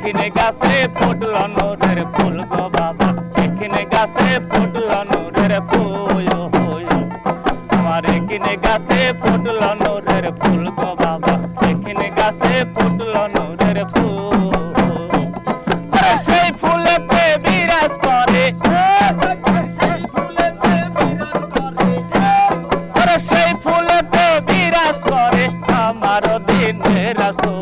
এখানে গাছে ফুটল নূরের ফুল গো বাবা। এখানে গাছে ফুটল নূরের ফুল আমার এখানে গাছে ফুটল নূরের ফুল গো বাবা। এখানে গাছে ফুটল নূরের ফুল। সেই ফুলেতে বিরাজ করে। সেই ফুলেতে বিরাজ করে। আমার দিনের রাসূল।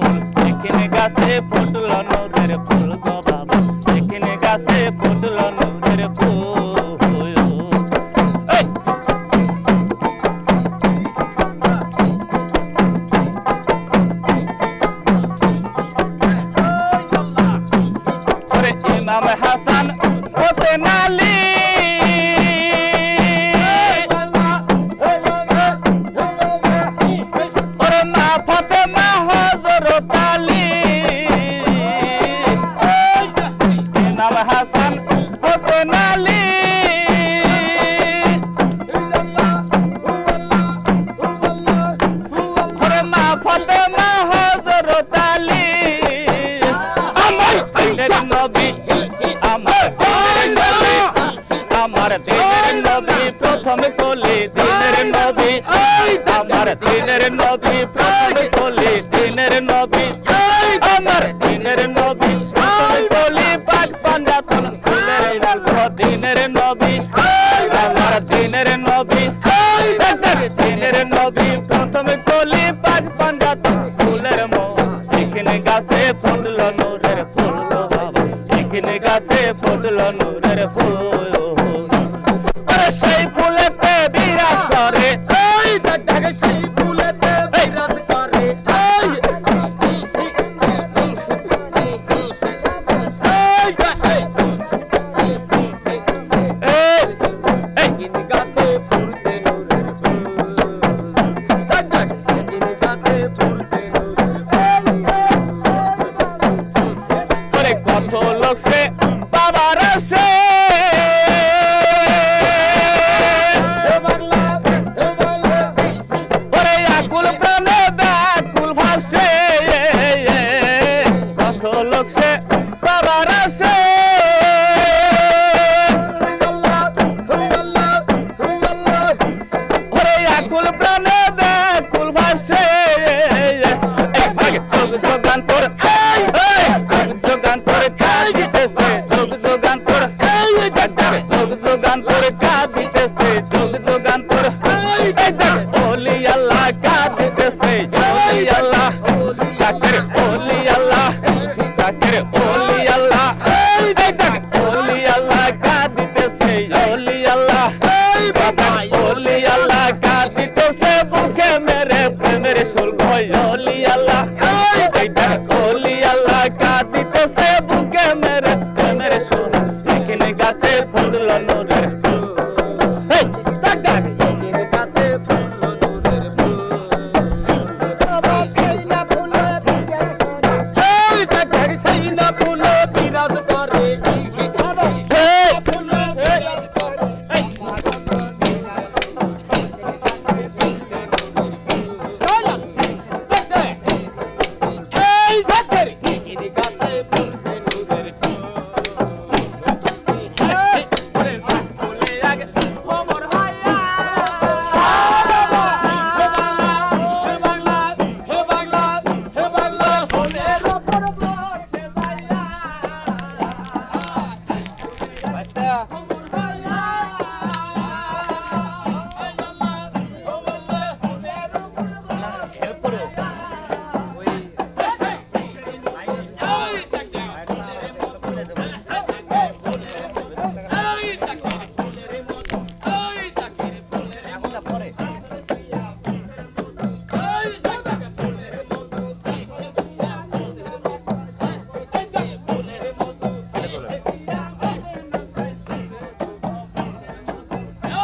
আমার দিনের দিনের নবী প্রথম কলি, দিনের নবী। আমার দিনের নবী প্রথম কলি, দিনের নবী। আমার দিনের প্রথম কলি পাঁচ পাঞ্জাতন ফুলের গল্প দিনের নবী। আমার দিনের নবী দিনের নবী প্রথম কলি পাঁচ পাঞ্জাতন ফুলের মো এখানে গাছে ফুটল নূরের ফুল। এখানে গাছে ফুটল নূরের ফুল। সেই ফুলেতে প্রেমের শুল্ক জলি আল্লাহ 와.